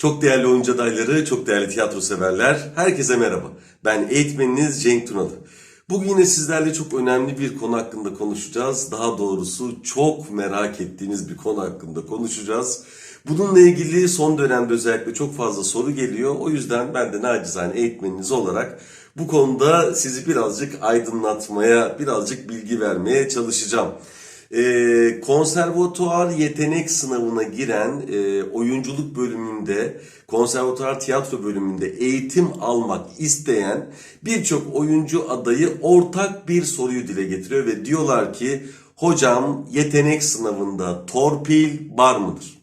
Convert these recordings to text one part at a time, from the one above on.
Çok değerli oyuncu adayları, çok değerli tiyatro severler, herkese merhaba. Ben eğitmeniniz Cenk Tunalı. Bugün yine sizlerle çok önemli bir konu hakkında konuşacağız. Daha doğrusu çok merak ettiğiniz bir konu hakkında konuşacağız. Bununla ilgili son dönemde özellikle çok fazla soru geliyor. O yüzden ben de nacizane eğitmeniniz olarak bu konuda sizi birazcık aydınlatmaya, birazcık bilgi vermeye çalışacağım. Ee, konservatuar yetenek sınavına giren e, oyunculuk bölümünde, konservatuar tiyatro bölümünde eğitim almak isteyen birçok oyuncu adayı ortak bir soruyu dile getiriyor ve diyorlar ki hocam yetenek sınavında torpil var mıdır?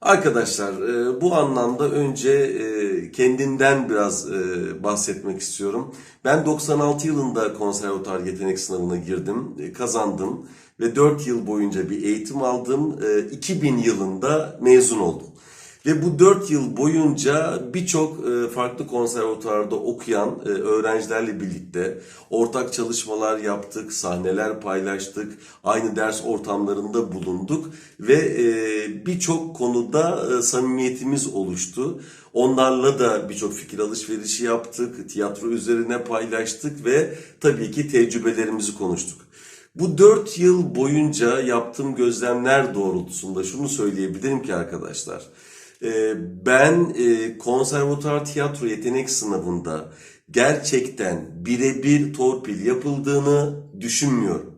Arkadaşlar e, bu anlamda önce e, kendimden biraz e, bahsetmek istiyorum. Ben 96 yılında konservatuar yetenek sınavına girdim, e, kazandım ve 4 yıl boyunca bir eğitim aldım. E, 2000 yılında mezun oldum. Ve bu 4 yıl boyunca birçok e, farklı konservatuarda okuyan e, öğrencilerle birlikte ortak çalışmalar yaptık, sahneler paylaştık, aynı ders ortamlarında bulunduk ve e, birçok konuda samimiyetimiz oluştu. Onlarla da birçok fikir alışverişi yaptık, tiyatro üzerine paylaştık ve tabii ki tecrübelerimizi konuştuk. Bu 4 yıl boyunca yaptığım gözlemler doğrultusunda şunu söyleyebilirim ki arkadaşlar. Ee, Ben e, konservatuar tiyatro yetenek sınavında gerçekten birebir torpil yapıldığını düşünmüyorum.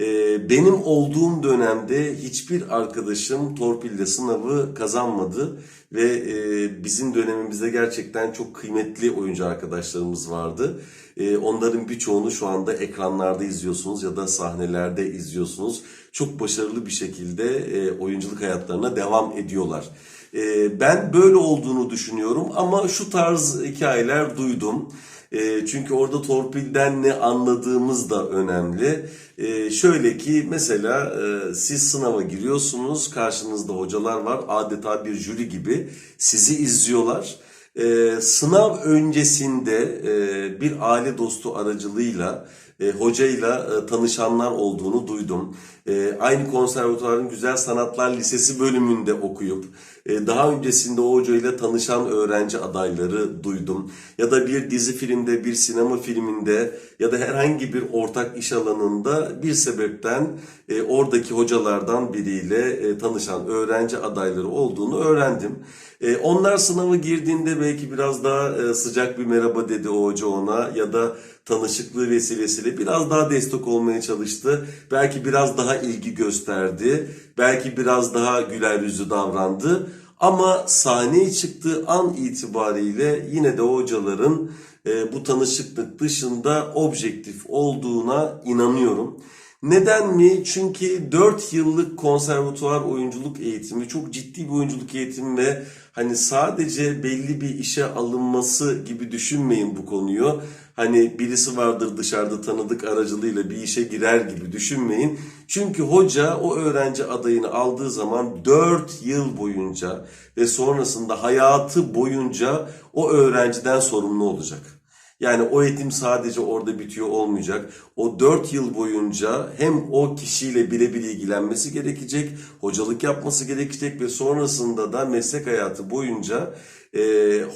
Ee, Benim olduğum dönemde hiçbir arkadaşım torpille sınavı kazanmadı ve e, bizim dönemimizde gerçekten çok kıymetli oyuncu arkadaşlarımız vardı. E, Onların birçoğunu şu anda ekranlarda izliyorsunuz ya da sahnelerde izliyorsunuz. Çok başarılı bir şekilde e, oyunculuk hayatlarına devam ediyorlar. E, Ben böyle olduğunu düşünüyorum ama şu tarz hikayeler duydum. E, çünkü orada torpilden ne anladığımız da önemli. E, şöyle ki mesela e, siz sınava giriyorsunuz, karşınızda hocalar var, adeta bir jüri gibi sizi izliyorlar. E, sınav öncesinde e, bir aile dostu aracılığıyla e, hocayla e, tanışanlar olduğunu duydum. E, aynı konservatuvarın Güzel Sanatlar Lisesi bölümünde okuyup e, daha öncesinde o hocayla tanışan öğrenci adayları duydum. Ya da bir dizi filmde, bir sinema filminde ya da herhangi bir ortak iş alanında bir sebepten e, oradaki hocalardan biriyle e, tanışan öğrenci adayları olduğunu öğrendim. E, onlar sınavı girdiğinde belki biraz daha e, sıcak bir merhaba dedi o hoca ona ya da tanışıklığı vesilesiyle biraz daha destek olmaya çalıştı. Belki biraz daha ilgi gösterdi. Belki biraz daha güler yüzlü davrandı. Ama sahneye çıktığı an itibariyle yine de hocaların e, bu tanışıklık dışında objektif olduğuna inanıyorum. Neden mi? Çünkü 4 yıllık konservatuvar oyunculuk eğitimi çok ciddi bir oyunculuk eğitimi ve hani sadece belli bir işe alınması gibi düşünmeyin bu konuyu. Hani birisi vardır dışarıda tanıdık aracılığıyla bir işe girer gibi düşünmeyin. Çünkü hoca o öğrenci adayını aldığı zaman 4 yıl boyunca ve sonrasında hayatı boyunca o öğrenciden sorumlu olacak. Yani o eğitim sadece orada bitiyor olmayacak. O 4 yıl boyunca hem o kişiyle birebir ilgilenmesi gerekecek, hocalık yapması gerekecek ve sonrasında da meslek hayatı boyunca e,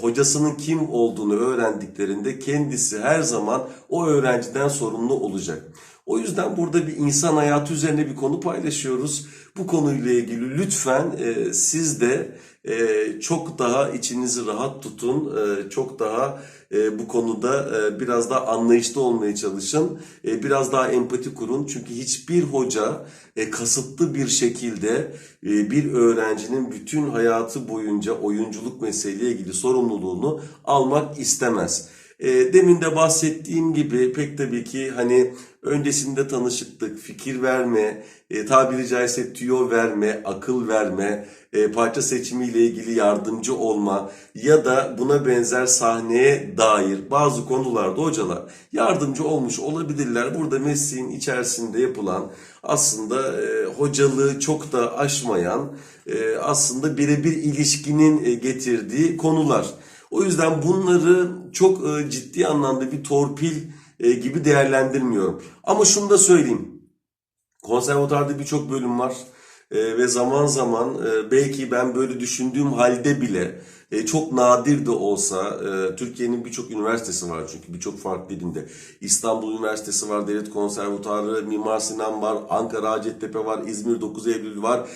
hocasının kim olduğunu öğrendiklerinde kendisi her zaman o öğrenciden sorumlu olacak. O yüzden burada bir insan hayatı üzerine bir konu paylaşıyoruz. Bu konuyla ilgili lütfen e, siz de e, çok daha içinizi rahat tutun, e, çok daha e, bu konuda e, biraz daha anlayışlı olmaya çalışın, e, biraz daha empati kurun. Çünkü hiçbir hoca e, kasıtlı bir şekilde e, bir öğrencinin bütün hayatı boyunca oyunculuk mesleğiyle ilgili sorumluluğunu almak istemez. E, demin de bahsettiğim gibi pek tabii ki hani öncesinde tanışıklık, fikir verme, e, tabiri caizse tüyo verme, akıl verme, e, parça seçimiyle ilgili yardımcı olma ya da buna benzer sahneye dair bazı konularda hocalar yardımcı olmuş olabilirler. Burada mesleğin içerisinde yapılan aslında e, hocalığı çok da aşmayan e, aslında birebir ilişkinin e, getirdiği konular. O yüzden bunları çok e, ciddi anlamda bir torpil e, gibi değerlendirmiyorum. Ama şunu da söyleyeyim. Konservatuarda birçok bölüm var. E, ve zaman zaman e, belki ben böyle düşündüğüm halde bile çok nadir de olsa Türkiye'nin birçok üniversitesi var çünkü birçok farklı dilinde. İstanbul Üniversitesi var, Devlet Konservatuarı, Mimar Sinan var, Ankara Hacettepe var, İzmir 9 Eylül var,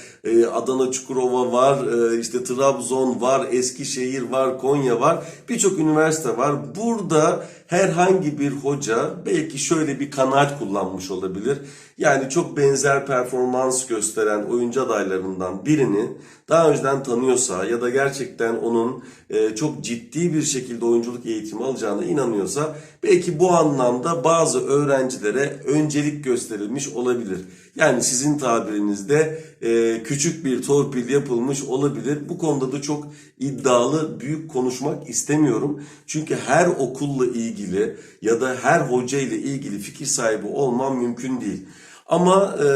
Adana Çukurova var, işte Trabzon var, Eskişehir var, Konya var. Birçok üniversite var. Burada herhangi bir hoca belki şöyle bir kanaat kullanmış olabilir. Yani çok benzer performans gösteren oyuncu adaylarından birini daha önceden tanıyorsa ya da gerçekten onun e, çok ciddi bir şekilde oyunculuk eğitimi alacağına inanıyorsa belki bu anlamda bazı öğrencilere öncelik gösterilmiş olabilir. Yani sizin tabirinizde e, küçük bir torpil yapılmış olabilir. Bu konuda da çok iddialı, büyük konuşmak istemiyorum. Çünkü her okulla ilgili ya da her hoca ile ilgili fikir sahibi olmam mümkün değil. Ama e,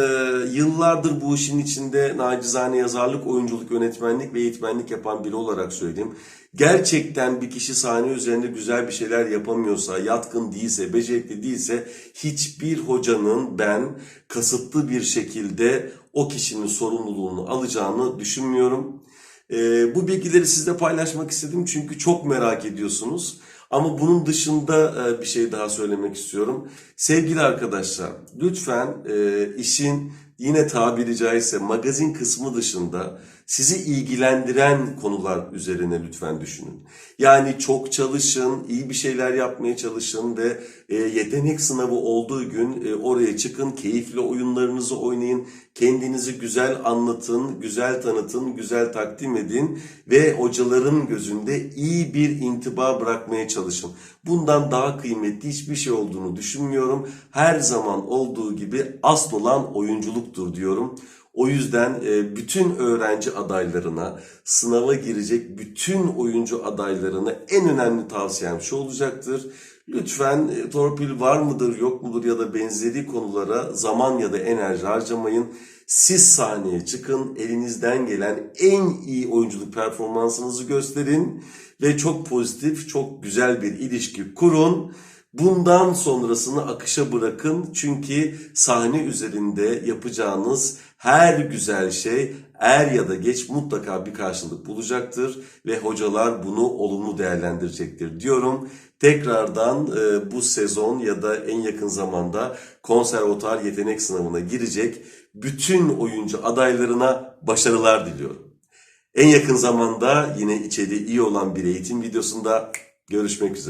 yıllardır bu işin içinde nacizane yazarlık, oyunculuk, yönetmenlik ve eğitmenlik yapan biri olarak söyleyeyim. Gerçekten bir kişi sahne üzerinde güzel bir şeyler yapamıyorsa, yatkın değilse, becerikli değilse hiçbir hocanın ben kasıtlı bir şekilde o kişinin sorumluluğunu alacağını düşünmüyorum. E, bu bilgileri sizle paylaşmak istedim çünkü çok merak ediyorsunuz. Ama bunun dışında e, bir şey daha söylemek istiyorum. Sevgili arkadaşlar, lütfen e, işin yine tabiri caizse magazin kısmı dışında sizi ilgilendiren konular üzerine lütfen düşünün. Yani çok çalışın, iyi bir şeyler yapmaya çalışın ve e, yetenek sınavı olduğu gün e, oraya çıkın, keyifli oyunlarınızı oynayın, kendinizi güzel anlatın, güzel tanıtın, güzel takdim edin ve hocaların gözünde iyi bir intiba bırakmaya çalışın. Bundan daha kıymetli hiçbir şey olduğunu düşünmüyorum. Her zaman olduğu gibi asıl olan oyunculuktur diyorum. O yüzden e, bütün öğrenci adaylarına, sınava girecek bütün oyuncu adaylarına en önemli tavsiyem şu olacaktır. Lütfen e, torpil var mıdır yok mudur ya da benzeri konulara zaman ya da enerji harcamayın. Siz sahneye çıkın, elinizden gelen en iyi oyunculuk performansınızı gösterin ve çok pozitif, çok güzel bir ilişki kurun. Bundan sonrasını akışa bırakın çünkü sahne üzerinde yapacağınız her güzel şey er ya da geç mutlaka bir karşılık bulacaktır ve hocalar bunu olumlu değerlendirecektir diyorum. Tekrardan e, bu sezon ya da en yakın zamanda konservatuar yetenek sınavına girecek bütün oyuncu adaylarına başarılar diliyorum. En yakın zamanda yine içeriği iyi olan bir eğitim videosunda görüşmek üzere.